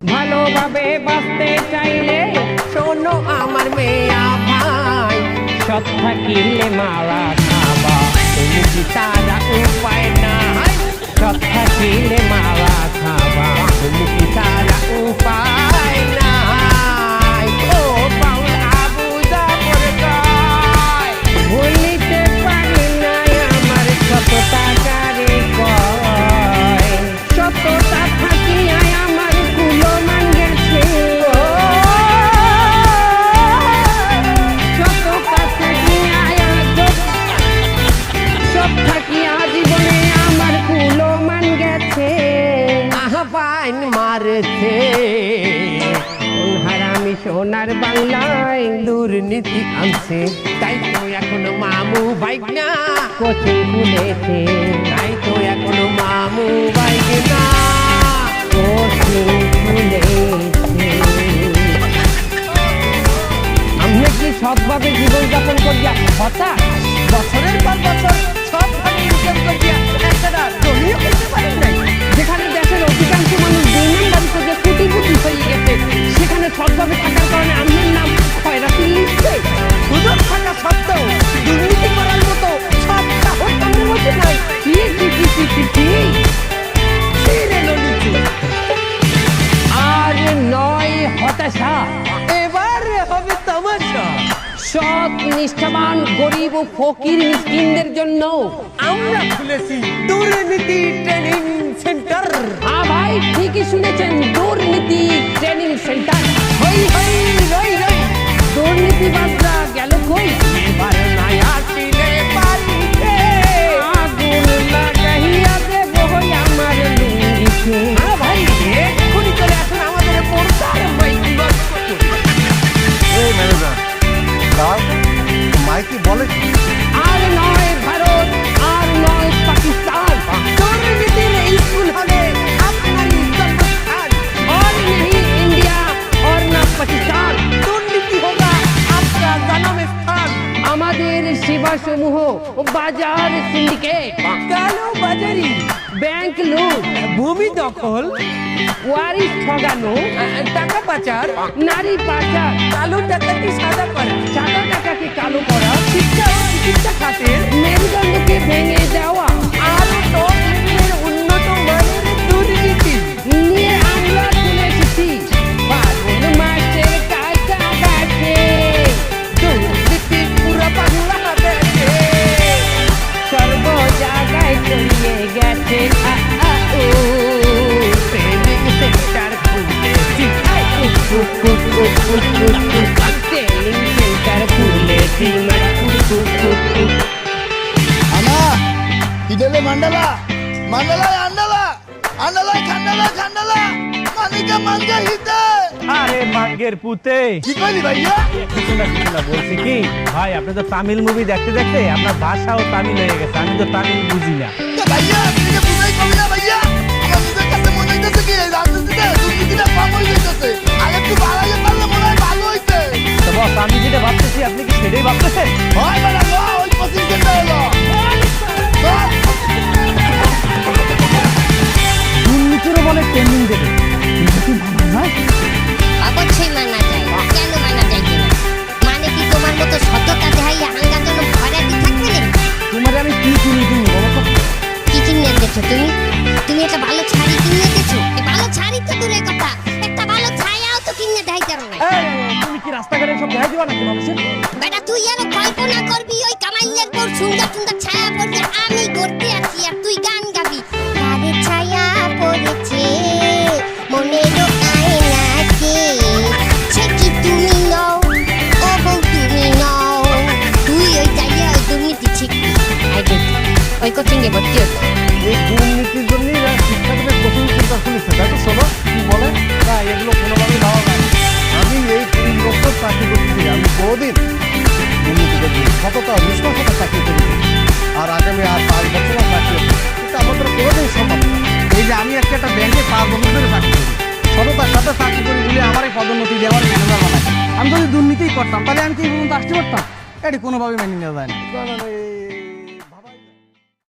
ভালোভাবে বাঁচতে চাইলে শোনো আমার মেয়া ভাই, সৎ থাকিলে মারা খাবা। তুমি কি তারা উপায় না সৎ থাকিলে সোনার বাংলায় দুর্নীতি আনছে। তাই তো এখন মামু বাইক না কোচিং খুলেছে তাই তো এখন মামু বাইক না কোচিং খুলেছে আমি কি সৎভাবে জীবনযাপন করিয়া হঠাৎ বছরের পর বছর সৎ নিষ্ঠাবান গরিব ও ফকির মিসকিনদের জন্য আমরা খুলেছি দুর্নীতি ট্রেনিং সেন্টার। হ্যাঁ ভাই ঠিকই শুনেছেন দুর্নীতি সেবা সমূহ বাজার সিন্ডিকেট কালো বাজারি। ব্যাংক লুট। ভূমি দখল। ওয়ারিস ঠগানো। টাকা পাচার। নারী পাচার। কালো টাকাকে সাদা করা। সাদা টাকাকে কালো করা। শিক্ষা চলিয়ে গেছে আ, আ, উ। ট্রেনিং সেন্টার খুলেছি ট্রেনিং সেন্টার খুলেছি মানে అన్నా ఇదెలే మండల మండల అండల అండల ఖండల ఖండల মানিকা মানকে হিতে আরে মাঙ্গের পুতে কি কইলি ভাইয়া কিছু না কিছু না বলছি কি ভাই আপনি তো তামিল মুভি দেখতে দেখতে আপনার ভাষাও তামিল হয়ে গেছে আমি তো তামিল বুঝি না আর একটু কিনে গেছো তুমি? তুমি একটা ভালো শাড়ি কিনে গেছো এই ভালো শাড়ি তো দূরের কথা। একটা ভালো ছায়াও তো কিনে দেখাইতে পারো না এই, তুমি কি রাস্তাঘাটে সব দেখা দিবা নাকি মানুষের বেটা তুই আরও কল্পনা করবি ওই কামাইয়ের পর সুন্দর সুন্দর ছায়া পড়বে আমি করতে আছি আর তুই গান গাবি। কারে ছায়া পড়েছে? মনের আয়নাতে। সে কি তুমি নও? ও বউ তুমি নও। তুই ওই দুর্নীতি ওই কোচিংয়ে ভর্তি হতো আমি করতাম, তাহলে আমি কি এই পর্যন্ত আসতে পারতাম এটি কোনোভাবে মেনে নেওয়া যায় না।